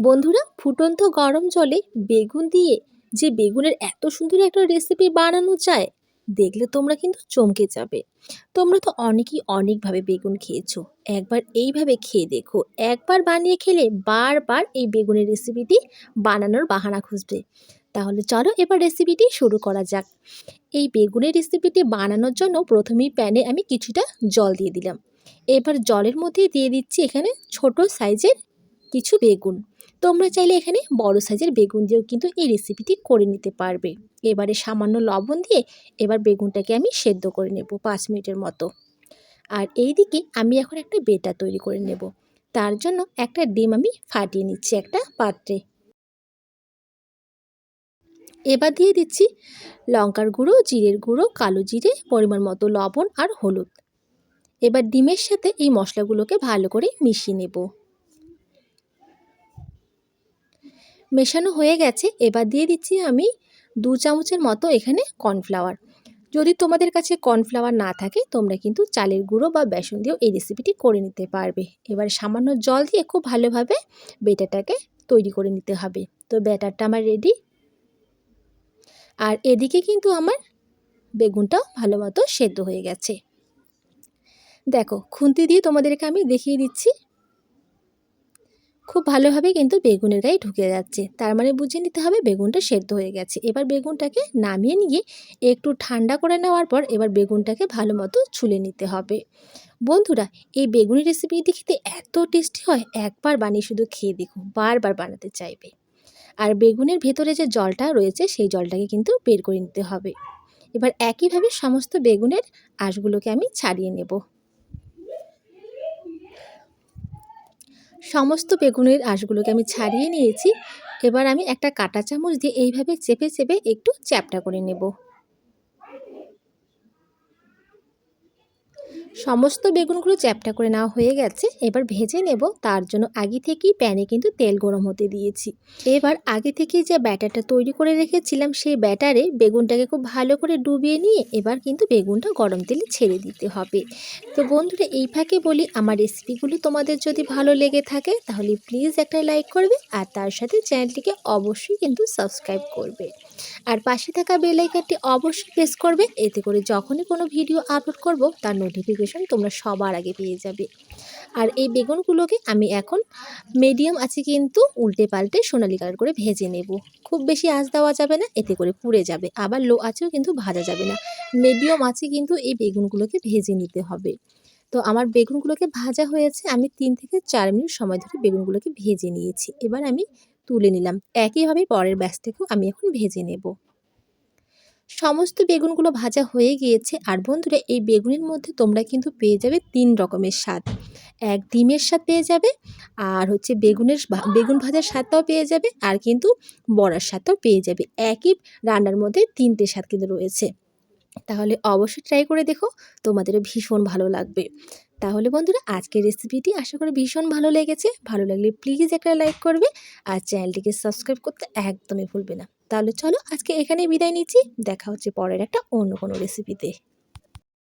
বন্ধুরা, ফুটন্ত গরম জলে বেগুন দিয়ে যে বেগুনের এত সুন্দর একটা রেসিপি বানানো যায়, দেখলে তোমরা কিন্তু চমকে যাবে। তোমরা তো অনেকেই অনেকভাবে বেগুন খেয়েছো। একবার এইভাবে খেয়ে দেখো। একবার বানিয়ে খেলে বারবার এই বেগুনের রেসিপিটি বানানোর বাহানা খুঁজবে। তাহলে চলো এবার রেসিপিটি শুরু করা যাক। এই বেগুনের রেসিপিটি বানানোর জন্য প্রথমেই প্যানে আমি কিছুটা জল দিয়ে দিলাম। এবার জলের মধ্যে দিয়ে দিচ্ছি এখানে ছোট সাইজের কিছু বেগুন। তোমরা চাইলে এখানে বড় সাইজের বেগুন দিয়েও কিন্তু এই রেসিপিটি করে নিতে পারবে। এবারে সামান্য লবণ দিয়ে এবার বেগুনটাকে আমি সেদ্ধ করে নেব পাঁচ মিনিটের মতো। আর এই দিকে আমি এখন একটা বেটা তৈরি করে নেব। তার জন্য একটা ডিম আমি ফাটিয়ে নিচ্ছি একটা পাত্রে। এবার দিয়ে দিচ্ছি লঙ্কার গুঁড়ো, জিরের গুঁড়ো, কালো জিরে, পরিমাণ মতো লবণ আর হলুদ। এবার ডিমের সাথে এই মশলাগুলোকে ভালো করে মিশিয়ে নেব। মেশানো হয়ে গেছে, এবার দিয়ে দিচ্ছি আমি দু চামচের মতো এখানে কর্নফ্লাওয়ার। যদি তোমাদের কাছে কর্নফ্লাওয়ার না থাকে, তোমরা কিন্তু চালের গুঁড়ো বা বেসন দিয়েও এই রেসিপিটি করে নিতে পারবে। এবার সামান্য জল দিয়ে খুব ভালোভাবে বেটাটাকে তৈরি করে নিতে হবে। তো ব্যাটারটা আমার রেডি আর এদিকে কিন্তু আমার বেগুনটাও ভালো মতো সেদ্ধ হয়ে গেছে। দেখো, খুন্তি দিয়ে তোমাদেরকে আমি দেখিয়ে দিচ্ছি। খুব ভালোভাবে কিন্তু বেগুনের গায়ে ঢুকে যাচ্ছে। তার মানে বুঝে নিতে হবে বেগুনটা সেদ্ধ হয়ে গেছে। এবার বেগুনটাকে নামিয়ে নিয়ে একটু ঠান্ডা করে নেওয়ার পর এবার বেগুনটাকে ভালো মতো ছুলে নিতে হবে। বন্ধুরা, এই বেগুনি রেসিপি খেতে এত টেস্টি হয়, একবার বানিয়ে শুধু খেয়ে দেখো, বারবার বানাতে চাইবে। আর বেগুনের ভেতরে যে জলটা রয়েছে, সেই জলটাকে কিন্তু বের করে নিতে হবে। এবার একইভাবে সমস্ত বেগুনের আঁশগুলোকে আমি ছাড়িয়ে নেব। সমস্ত বেগুনের আঁশগুলোকে আমি ছাড়িয়ে নিয়েছি। এবার আমি একটা কাঁটা চামচ দিয়ে এইভাবে চেপে চেপে একটু চ্যাপটা করে নেব। সমস্ত বেগুনগুলো চ্যাপটা করে নেওয়া হয়ে গেছে। এবার ভেজে নেব। তার জন্য আগে থেকেই প্যানে কিন্তু তেল গরম হতে দিয়েছি। এবার আগে থেকে যে ব্যাটারটা তৈরি করে রেখেছিলাম, সেই ব্যাটারে বেগুনটাকে খুব ভালো করে ডুবিয়ে নিয়ে এবার কিন্তু বেগুনটা গরম তেলে ছেড়ে দিতে হবে। তো বন্ধুরা, এই ফাঁকে বলি, আমার রেসিপিগুলো তোমাদের যদি ভালো লেগে থাকে, তাহলে প্লিজ একটা লাইক করবে আর তার সাথে চ্যানেলটিকে অবশ্যই কিন্তু সাবস্ক্রাইব করবে। আর পাশে থাকা বেলাইকানটি অবশ্যই প্রেস করবে। এতে করে যখনই কোনো ভিডিও আপলোড করব, তার নোটিফিকেশন তোমরা সবার আগে পেয়ে যাবে। আর এই বেগুনগুলোকে আমি এখন মিডিয়াম আছে কিন্তু উল্টে পাল্টে সোনালি কালার করে ভেজে নেব। খুব বেশি আঁচ দেওয়া যাবে না, এতে করে পুড়ে যাবে। আবার লো আঁচেও কিন্তু ভাজা যাবে না। মিডিয়াম আছে কিন্তু এই বেগুনগুলোকে ভেজে নিতে হবে। তো আমার বেগুনগুলোকে ভাজা হয়েছে, আমি তিন থেকে চার মিনিট সময় ধরে বেগুনগুলোকে ভেজে নিয়েছি। এবার আমি তুলে নিলাম। একইভাবে পরের ব্যাস থেকেও আমি এখন ভেজে নেব। সমস্ত বেগুনগুলো ভাজা হয়ে গিয়েছে আর বন্ধুরা এই বেগুনের মধ্যে তোমরা কিন্তু পেয়ে যাবে তিন রকমের স্বাদ। এক ডিমের স্বাদ পেয়ে যাবে আর হচ্ছে বেগুনের বেগুন ভাজার স্বাদটাও পেয়ে যাবে আর কিন্তু বড়ার স্বাদটাও পেয়ে যাবে। একই রান্নার মধ্যে তিনটে স্বাদ কিন্তু রয়েছে। তাহলে অবশ্যই ট্রাই করে দেখো, তোমাদেরও ভীষণ ভালো লাগবে। তাহলে বন্ধুরা আজকের রেসিপিটি আশা করি ভীষণ ভালো লেগেছে। ভালো লাগলে প্লিজ একটা লাইক করবে আর চ্যানেলটিকে সাবস্ক্রাইব করতে একদমই ভুলবে না। তাহলে চলো আজকে এখানেই বিদায় নিচ্ছি। দেখা হচ্ছে পরের একটা অন্য কোনো রেসিপিতে